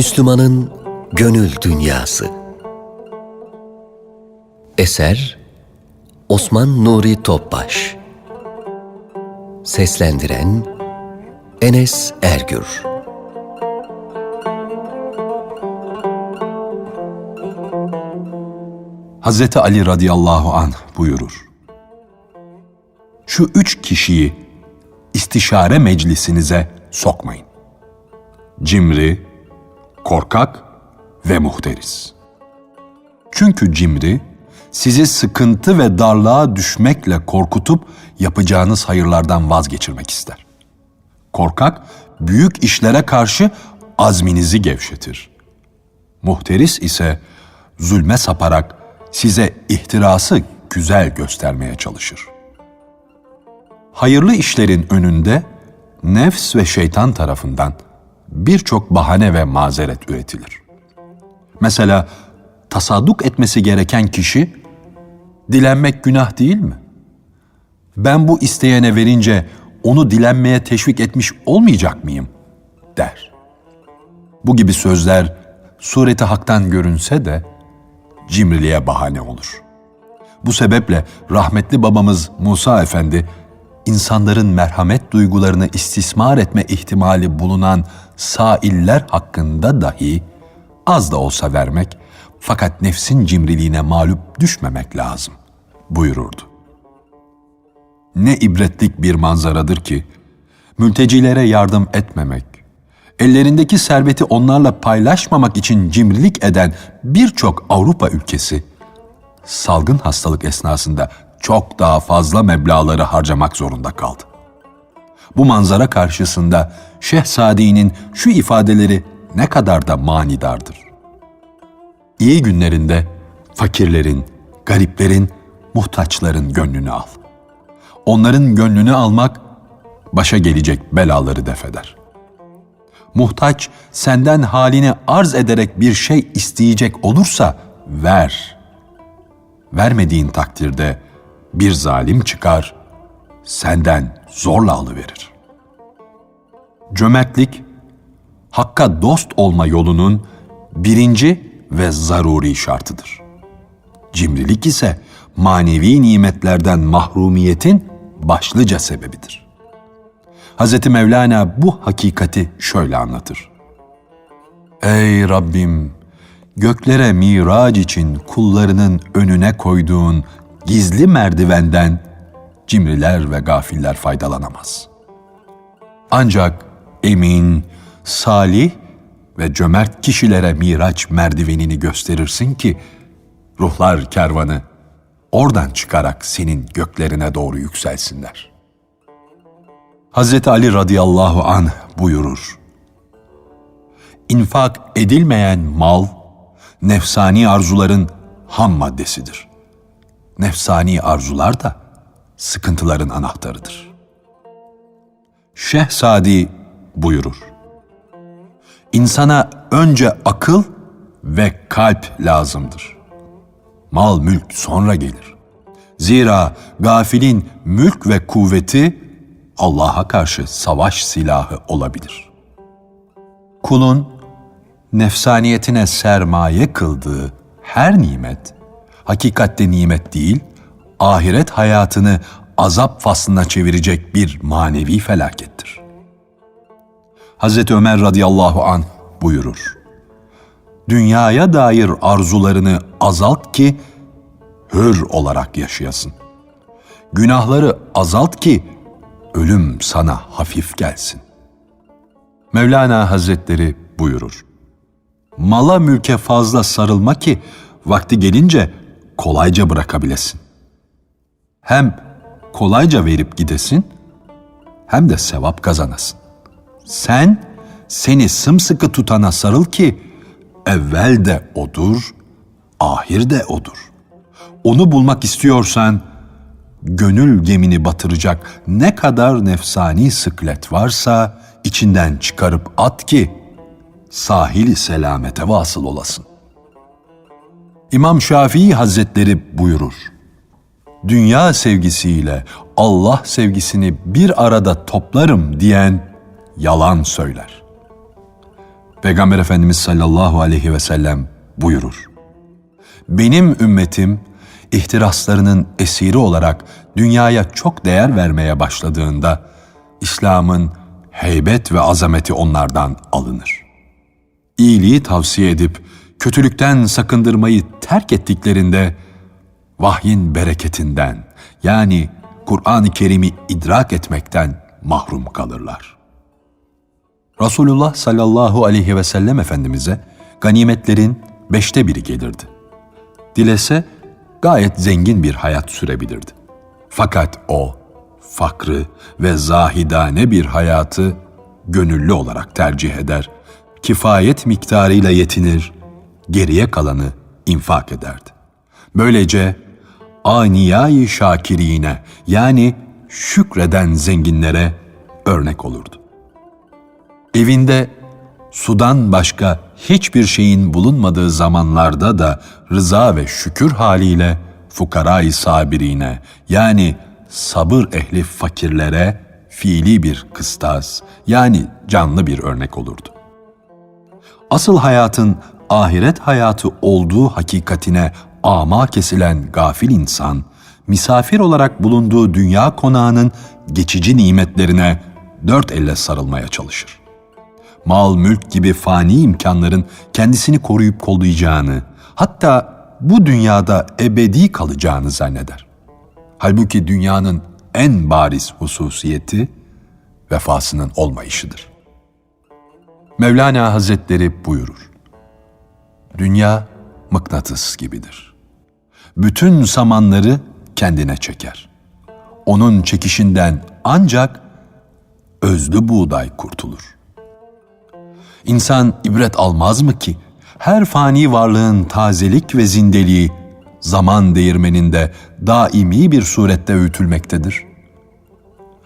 Müslümanın Gönül Dünyası Eser Osman Nuri Topbaş Seslendiren Enes Ergür Hazreti Ali radıyallahu an buyurur. Şu üç kişiyi istişare meclisinize sokmayın. Cimri, korkak ve muhteris. Çünkü cimri sizi sıkıntı ve darlığa düşmekle korkutup yapacağınız hayırlardan vazgeçirmek ister. Korkak büyük işlere karşı azminizi gevşetir. Muhteris ise zulme saparak size ihtirası güzel göstermeye çalışır. Hayırlı işlerin önünde nefs ve şeytan tarafından birçok bahane ve mazeret üretilir. Mesela tasadduk etmesi gereken kişi dilenmek günah değil mi? Ben bu isteyene verince onu dilenmeye teşvik etmiş olmayacak mıyım? der. Bu gibi sözler sureti haktan görünse de cimriliğe bahane olur. Bu sebeple rahmetli babamız Musa Efendi, insanların merhamet duygularını istismar etme ihtimali bulunan sailler hakkında dahi az da olsa vermek fakat nefsin cimriliğine mağlup düşmemek lazım buyururdu. Ne ibretlik bir manzaradır ki mültecilere yardım etmemek, ellerindeki serveti onlarla paylaşmamak için cimrilik eden birçok Avrupa ülkesi salgın hastalık esnasında çok daha fazla meblağları harcamak zorunda kaldı. Bu manzara karşısında Şeyh Sadi'nin şu ifadeleri ne kadar da manidardır. İyi günlerinde fakirlerin, gariplerin, muhtaçların gönlünü al. Onların gönlünü almak başa gelecek belaları defeder. Muhtaç senden halini arz ederek bir şey isteyecek olursa ver. Vermediğin takdirde bir zalim çıkar, senden zorla alıverir. Cömertlik, hakka dost olma yolunun birinci ve zaruri şartıdır. Cimrilik ise manevi nimetlerden mahrumiyetin başlıca sebebidir. Hz. Mevlana bu hakikati şöyle anlatır. Ey Rabbim! Göklere mirac için kullarının önüne koyduğun gizli merdivenden cimriler ve gafiller faydalanamaz. Ancak emin, salih ve cömert kişilere miraç merdivenini gösterirsin ki ruhlar kervanı oradan çıkarak senin göklerine doğru yükselsinler. Hz. Ali radıyallahu an buyurur. İnfak edilmeyen mal, nefsani arzuların ham maddesidir. Nefsani arzular da sıkıntıların anahtarıdır. Şehzadi buyurur. İnsana önce akıl ve kalp lazımdır. Mal mülk sonra gelir. Zira gafilin mülk ve kuvveti Allah'a karşı savaş silahı olabilir. Kulun nefsaniyetine sermaye kıldığı her nimet, hakikatte nimet değil, ahiret hayatını azap faslına çevirecek bir manevi felakettir. Hazreti Ömer radıyallahu an buyurur. Dünyaya dair arzularını azalt ki hür olarak yaşayasın. Günahları azalt ki ölüm sana hafif gelsin. Mevlana Hazretleri buyurur. Mala mülke fazla sarılma ki vakti gelince kolayca bırakabilesin. Hem kolayca verip gidesin hem de sevap kazanasın. Sen seni sımsıkı tutana sarıl ki evvel de odur, ahir de odur. Onu bulmak istiyorsan gönül gemini batıracak ne kadar nefsani sıklet varsa içinden çıkarıp at ki sahili selamete vasıl olasın. İmam Şafii Hazretleri buyurur. Dünya sevgisiyle Allah sevgisini bir arada toplarım diyen yalan söyler. Peygamber Efendimiz sallallahu aleyhi ve sellem buyurur. Benim ümmetim ihtiraslarının esiri olarak dünyaya çok değer vermeye başladığında İslam'ın heybet ve azameti onlardan alınır. İyiliği tavsiye edip kötülükten sakındırmayı terk ettiklerinde vahyin bereketinden yani Kur'an-ı Kerim'i idrak etmekten mahrum kalırlar. Resulullah sallallahu aleyhi ve sellem Efendimiz'e ganimetlerin beşte biri gelirdi. Dilese gayet zengin bir hayat sürebilirdi. Fakat o fakrı ve zahidane bir hayatı gönüllü olarak tercih eder. Kifayet miktarıyla yetinir, geriye kalanı infak ederdi. Böylece aniyayı şakirine yani şükreden zenginlere örnek olurdu. Evinde sudan başka hiçbir şeyin bulunmadığı zamanlarda da rıza ve şükür haliyle fukarayı sabirine yani sabır ehli fakirlere fiili bir kıstas yani canlı bir örnek olurdu. Asıl hayatın ahiret hayatı olduğu hakikatine ama kesilen gafil insan, misafir olarak bulunduğu dünya konağının geçici nimetlerine dört elle sarılmaya çalışır mal, mülk gibi fani imkanların kendisini koruyup kollayacağını, hatta bu dünyada ebedi kalacağını zanneder. Halbuki dünyanın en bariz hususiyeti vefasının olmayışıdır. Mevlana Hazretleri buyurur. Dünya mıknatıs gibidir. Bütün samanları kendine çeker. Onun çekişinden ancak özlü buğday kurtulur.'' İnsan ibret almaz mı ki? Her fani varlığın tazelik ve zindeliği zaman değirmeninde daimi bir surette öğütülmektedir.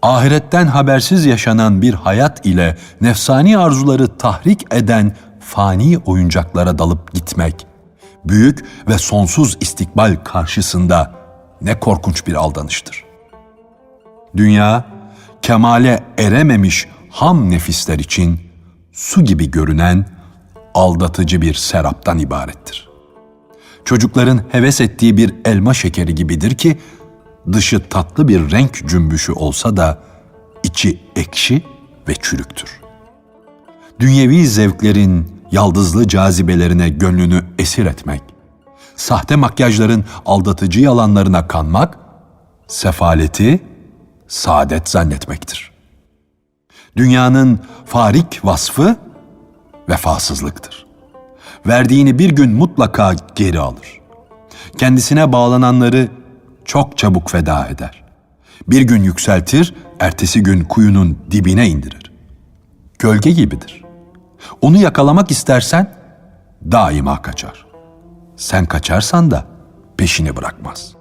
Ahiretten habersiz yaşanan bir hayat ile nefsani arzuları tahrik eden fani oyuncaklara dalıp gitmek, büyük ve sonsuz istikbal karşısında ne korkunç bir aldanıştır. Dünya, kemale erememiş ham nefisler için su gibi görünen aldatıcı bir seraptan ibarettir. Çocukların heves ettiği bir elma şekeri gibidir ki dışı tatlı bir renk cümbüşü olsa da içi ekşi ve çürüktür. Dünyevi zevklerin yaldızlı cazibelerine gönlünü esir etmek, sahte makyajların aldatıcı yalanlarına kanmak, sefaleti saadet zannetmektir. Dünyanın farik vasfı vefasızlıktır. Verdiğini bir gün mutlaka geri alır. Kendisine bağlananları çok çabuk feda eder. Bir gün yükseltir, ertesi gün kuyunun dibine indirir. Gölge gibidir. Onu yakalamak istersen daima kaçar. Sen kaçarsan da peşini bırakmaz.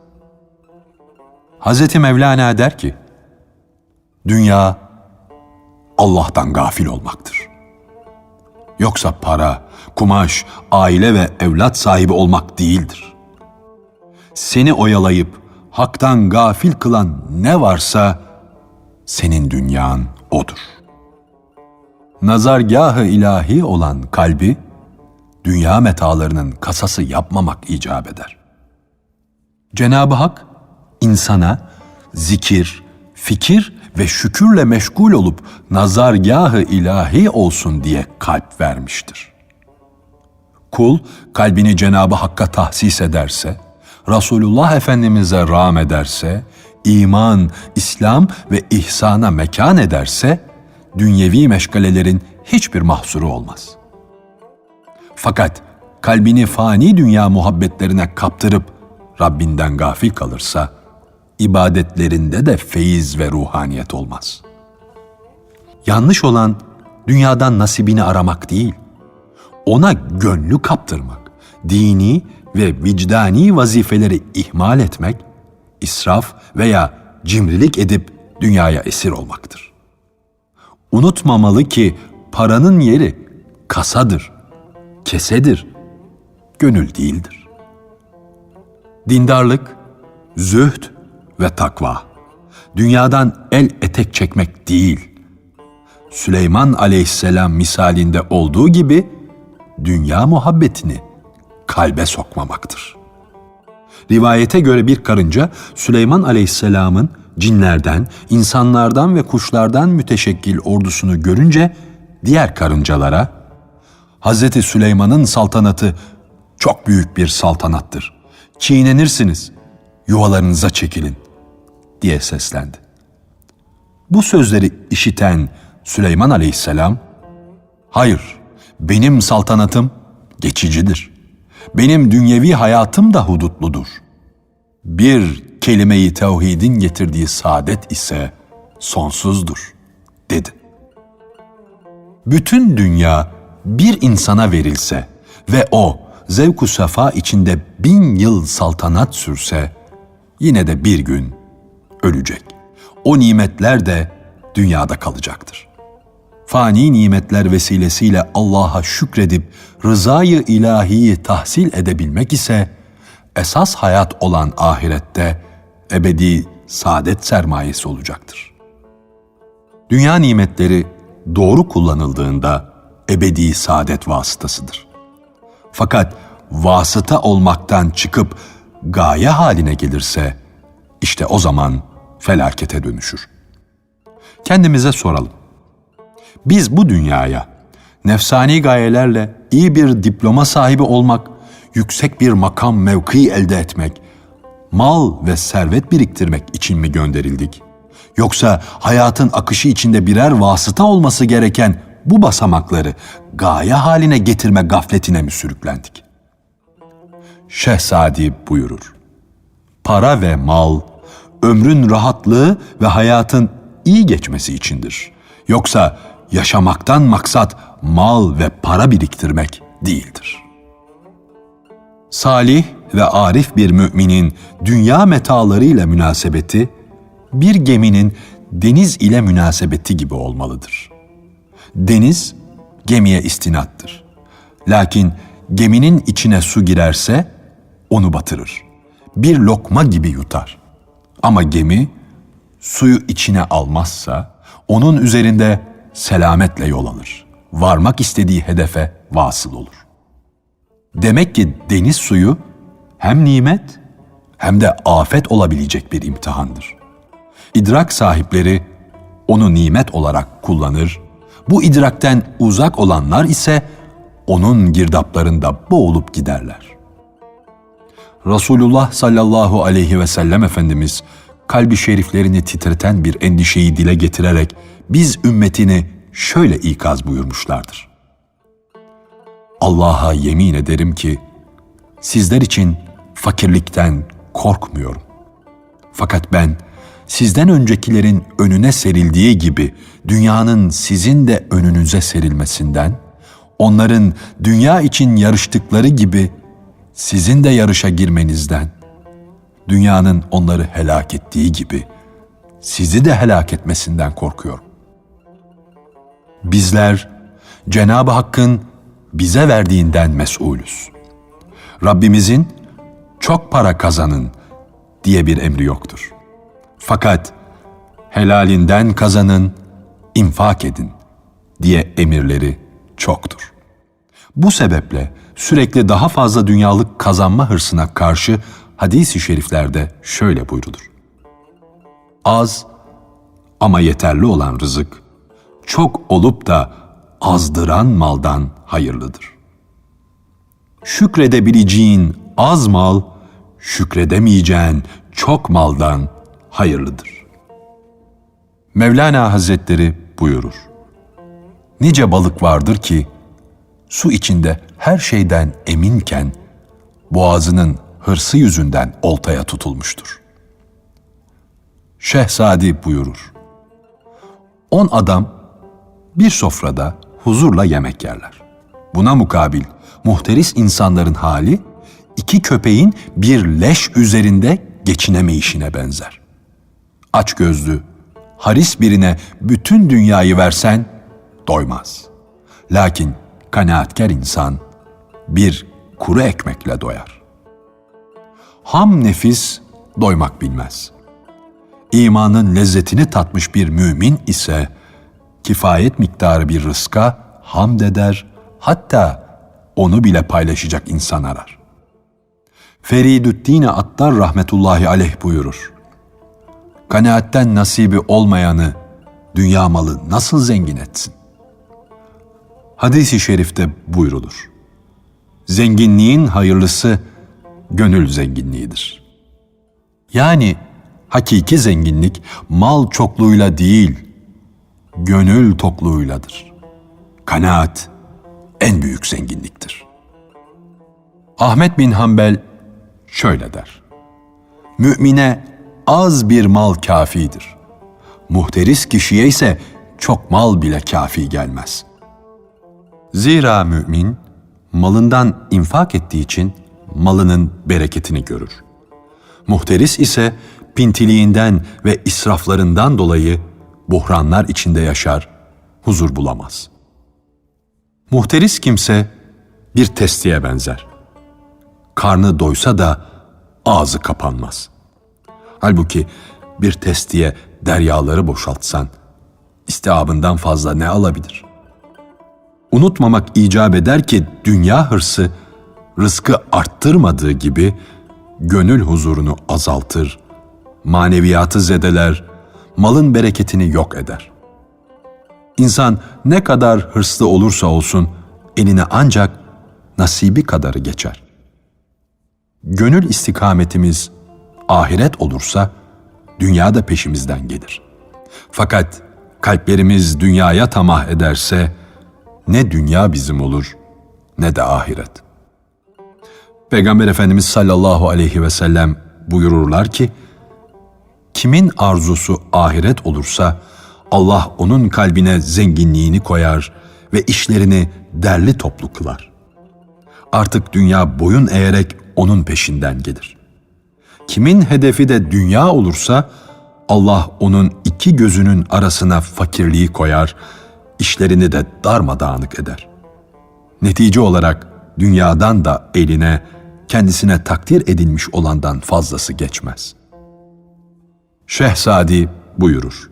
Hazreti Mevlana der ki, Dünya Allah'tan gafil olmaktır. Yoksa para, kumaş, aile ve evlat sahibi olmak değildir. Seni oyalayıp haktan gafil kılan ne varsa senin dünyan odur. Nazargahı ilahi olan kalbi dünya metalarının kasası yapmamak icap eder. Cenab-ı Hak insana zikir, fikir ve şükürle meşgul olup nazargahı ilahi olsun diye kalp vermiştir. Kul kalbini Cenab-ı Hakk'a tahsis ederse, Resulullah Efendimiz'e rağm ederse, iman, İslam ve ihsana mekan ederse, dünyevi meşgalelerin hiçbir mahsuru olmaz. Fakat kalbini fani dünya muhabbetlerine kaptırıp Rabbinden gafil kalırsa, ibadetlerinde de feyiz ve ruhaniyet olmaz. Yanlış olan dünyadan nasibini aramak değil, ona gönlü kaptırmak, dini ve vicdani vazifeleri ihmal etmek, israf veya cimrilik edip dünyaya esir olmaktır. Unutmamalı ki paranın yeri kasadır, kesedir, gönül değildir. Dindarlık, zühd ve takva. Dünyadan el etek çekmek değil, Süleyman aleyhisselam misalinde olduğu gibi dünya muhabbetini kalbe sokmamaktır. Rivayete göre bir karınca Süleyman aleyhisselamın cinlerden, insanlardan ve kuşlardan müteşekkil ordusunu görünce diğer karıncalara Hazreti Süleyman'ın saltanatı çok büyük bir saltanattır. Çiğnenirsiniz, yuvalarınıza çekilin diye seslendi. Bu sözleri işiten Süleyman aleyhisselam, hayır benim saltanatım geçicidir. Benim dünyevi hayatım da hudutludur. Bir kelimeyi tevhidin getirdiği saadet ise sonsuzdur, dedi. Bütün dünya bir insana verilse ve o zevku sefa içinde bin yıl saltanat sürse, yine de bir gün ölecek. O nimetler de dünyada kalacaktır. Fani nimetler vesilesiyle Allah'a şükredip rızayı ilahiyi tahsil edebilmek ise esas hayat olan ahirette ebedi saadet sermayesi olacaktır. Dünya nimetleri doğru kullanıldığında ebedi saadet vasıtasıdır. Fakat vasıta olmaktan çıkıp gaye haline gelirse işte o zaman felakete dönüşür. Kendimize soralım. Biz bu dünyaya nefsani gayelerle iyi bir diploma sahibi olmak, yüksek bir makam mevki elde etmek, mal ve servet biriktirmek için mi gönderildik? Yoksa hayatın akışı içinde birer vasıta olması gereken bu basamakları gaye haline getirme gafletine mi sürüklendik? Şehzadi buyurur. Para ve mal, ömrün rahatlığı ve hayatın iyi geçmesi içindir. Yoksa yaşamaktan maksat mal ve para biriktirmek değildir. Salih ve arif bir müminin dünya metalarıyla münasebeti, bir geminin deniz ile münasebeti gibi olmalıdır. Deniz, gemiye istinattır. Lakin geminin içine su girerse, onu batırır. Bir lokma gibi yutar. Ama gemi, suyu içine almazsa, onun üzerinde selametle yol alır. Varmak istediği hedefe vasıl olur. Demek ki deniz suyu hem nimet hem de afet olabilecek bir imtihandır. İdrak sahipleri onu nimet olarak kullanır, bu idrakten uzak olanlar ise onun girdaplarında boğulup giderler. Resulullah sallallahu aleyhi ve sellem Efendimiz kalbi şeriflerini titreten bir endişeyi dile getirerek biz ümmetini şöyle ikaz buyurmuşlardır. Allah'a yemin ederim ki sizler için fakirlikten korkmuyorum. Fakat ben sizden öncekilerin önüne serildiği gibi dünyanın sizin de önünüze serilmesinden, onların dünya için yarıştıkları gibi sizin de yarışa girmenizden, dünyanın onları helak ettiği gibi sizi de helak etmesinden korkuyorum. Bizler Cenab-ı Hakk'ın bize verdiğinden mesulüz. Rabbimizin çok para kazanın diye bir emri yoktur. Fakat helalinden kazanın, infak edin diye emirleri çoktur. Bu sebeple sürekli daha fazla dünyalık kazanma hırsına karşı hadis-i şeriflerde şöyle buyrulur. Az ama yeterli olan rızık, çok olup da azdıran maldan hayırlıdır. Şükredebileceğin az mal, şükredemeyeceğin çok maldan hayırlıdır. Mevlana Hazretleri buyurur. Nice balık vardır ki, su içinde her şeyden eminken, boğazının hırsı yüzünden oltaya tutulmuştur. Şehzadi buyurur. On adam bir sofrada huzurla yemek yerler. Buna mukabil muhteris insanların hali iki köpeğin bir leş üzerinde geçinemeyişine benzer. Aç gözlü, haris birine bütün dünyayı versen doymaz. Lakin kanaatkar insan bir kuru ekmekle doyar. Ham nefis doymak bilmez. İmanın lezzetini tatmış bir mümin ise kifayet miktarı bir rızka hamd eder, hatta onu bile paylaşacak insan arar. Feridüddin Attar rahmetullahi aleyh buyurur. Kanaatten nasibi olmayanı dünya malı nasıl zengin etsin? Hadis-i şerifte buyrulur. Zenginliğin hayırlısı gönül zenginliğidir. Yani hakiki zenginlik mal çokluğuyla değil, gönül tokluğuyladır. Kanaat en büyük zenginliktir. Ahmet bin Hanbel şöyle der. Mümine az bir mal kafidir. Muhteris kişiye ise çok mal bile kafi gelmez. Zira mümin malından infak ettiği için malının bereketini görür. Muhteris ise pintiliğinden ve israflarından dolayı buhranlar içinde yaşar, huzur bulamaz. Muhteris kimse bir testiye benzer. Karnı doysa da ağzı kapanmaz. Halbuki bir testiye deryaları boşaltsan, istiabından fazla ne alabilir? Unutmamak icap eder ki dünya hırsı rızkı arttırmadığı gibi gönül huzurunu azaltır, maneviyatı zedeler, malın bereketini yok eder. İnsan ne kadar hırslı olursa olsun eline ancak nasibi kadarı geçer. Gönül istikametimiz ahiret olursa dünya da peşimizden gelir. Fakat kalplerimiz dünyaya tamah ederse ne dünya bizim olur ne de ahiret. Peygamber Efendimiz sallallahu aleyhi ve sellem buyururlar ki, kimin arzusu ahiret olursa Allah onun kalbine zenginliğini koyar ve işlerini derli toplu kılar. Artık dünya boyun eğerek onun peşinden gelir. Kimin hedefi de dünya olursa Allah onun iki gözünün arasına fakirliği koyar, işlerini de darmadağınık eder. Netice olarak dünyadan da eline, kendisine takdir edilmiş olandan fazlası geçmez. Şehzadi buyurur.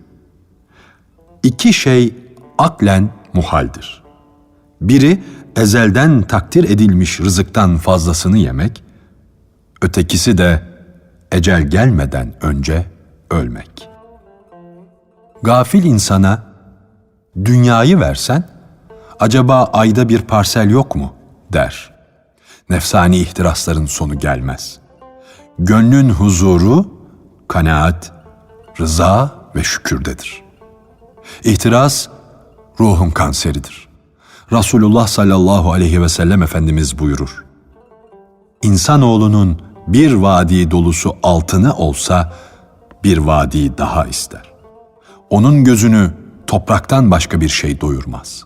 İki şey aklen muhaldir. Biri ezelden takdir edilmiş rızıktan fazlasını yemek, ötekisi de ecel gelmeden önce ölmek. Gafil insana dünyayı versen, acaba ayda bir parsel yok mu der. Nefsani ihtirasların sonu gelmez. Gönlün huzuru, kanaat, rıza ve şükürdedir. İhtiras, ruhun kanseridir. Resulullah sallallahu aleyhi ve sellem Efendimiz buyurur. İnsanoğlunun bir vadi dolusu altını olsa, bir vadi daha ister. Onun gözünü topraktan başka bir şey doyurmaz.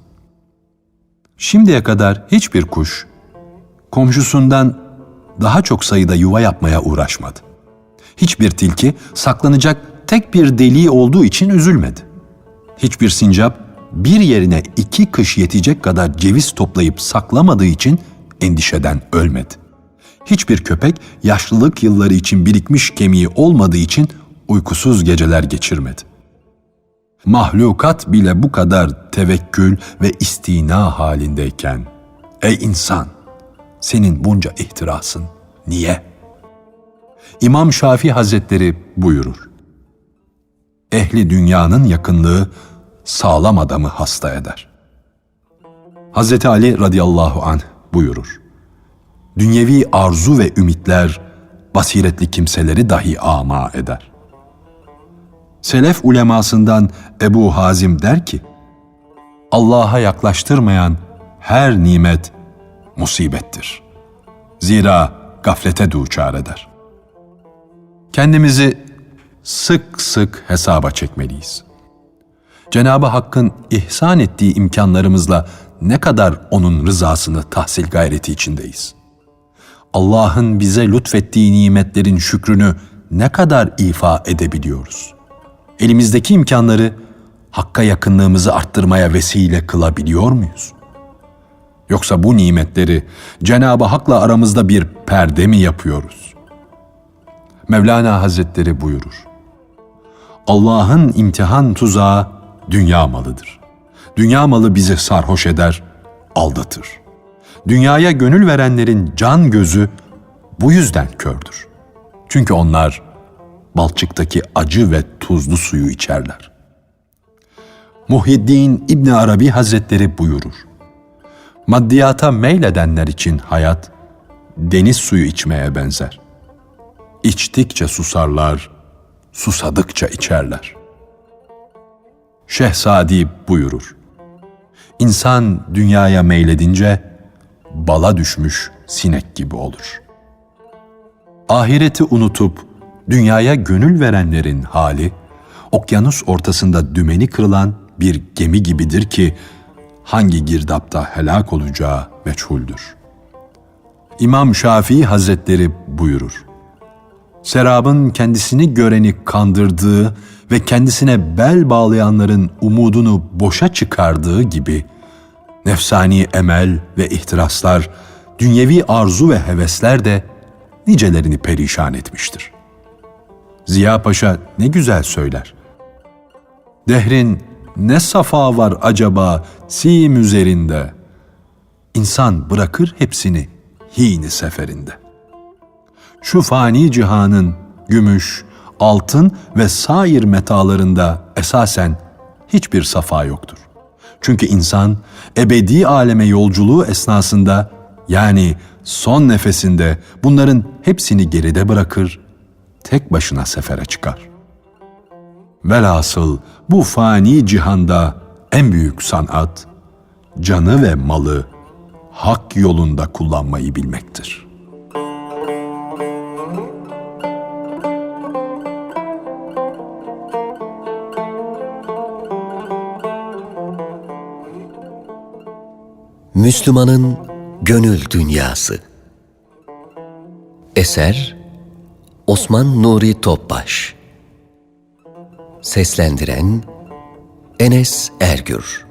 Şimdiye kadar hiçbir kuş komşusundan daha çok sayıda yuva yapmaya uğraşmadı. Hiçbir tilki saklanacak tek bir deliği olduğu için üzülmedi. Hiçbir sincap bir yerine iki kış yetecek kadar ceviz toplayıp saklamadığı için endişeden ölmedi. Hiçbir köpek yaşlılık yılları için birikmiş kemiği olmadığı için uykusuz geceler geçirmedi. Mahlukat bile bu kadar tevekkül ve istina halindeyken, ey insan, senin bunca ihtirasın niye? İmam Şafii Hazretleri buyurur. Ehli dünyanın yakınlığı sağlam adamı hasta eder. Hazreti Ali radıyallahu anh buyurur. Dünyevi arzu ve ümitler basiretli kimseleri dahi ama eder. Selef ulemasından Ebu Hazim der ki, Allah'a yaklaştırmayan her nimet musibettir. Zira gaflete duçar eder. Kendimizi sık sık hesaba çekmeliyiz. Cenab-ı Hakk'ın ihsan ettiği imkanlarımızla ne kadar onun rızasını tahsil gayreti içindeyiz. Allah'ın bize lütfettiği nimetlerin şükrünü ne kadar ifa edebiliyoruz? Elimizdeki imkanları Hakk'a yakınlığımızı arttırmaya vesile kılabiliyor muyuz? Yoksa bu nimetleri Cenab-ı Hak'la aramızda bir perde mi yapıyoruz? Mevlana Hazretleri buyurur. Allah'ın imtihan tuzağı dünya malıdır. Dünya malı bizi sarhoş eder, aldatır. Dünyaya gönül verenlerin can gözü bu yüzden kördür. Çünkü onlar balçıktaki acı ve tuzlu suyu içerler. Muhyiddin İbni Arabi Hazretleri buyurur. Maddiyata meyledenler için hayat deniz suyu içmeye benzer. İçtikçe susarlar, susadıkça içerler. Şehzadi buyurur. İnsan dünyaya meyledince bala düşmüş sinek gibi olur. Ahireti unutup dünyaya gönül verenlerin hali, okyanus ortasında dümeni kırılan bir gemi gibidir ki hangi girdapta helak olacağı meçhuldür. İmam Şafii Hazretleri buyurur. Serabın kendisini göreni kandırdığı ve kendisine bel bağlayanların umudunu boşa çıkardığı gibi nefsani emel ve ihtiraslar, dünyevi arzu ve hevesler de nicelerini perişan etmiştir. Ziya Paşa ne güzel söyler. Dehrin ne safa var acaba sim üzerinde. İnsan bırakır hepsini hini seferinde. Şu fani cihanın gümüş, altın ve sair metalarında esasen hiçbir safa yoktur. Çünkü insan ebedi aleme yolculuğu esnasında yani son nefesinde bunların hepsini geride bırakır, tek başına sefere çıkar. Velhasıl bu fani cihanda en büyük sanat, canı ve malı hak yolunda kullanmayı bilmektir. Müslümanın gönül dünyası. Eser Osman Nuri Topbaş. Seslendiren Enes Ergür.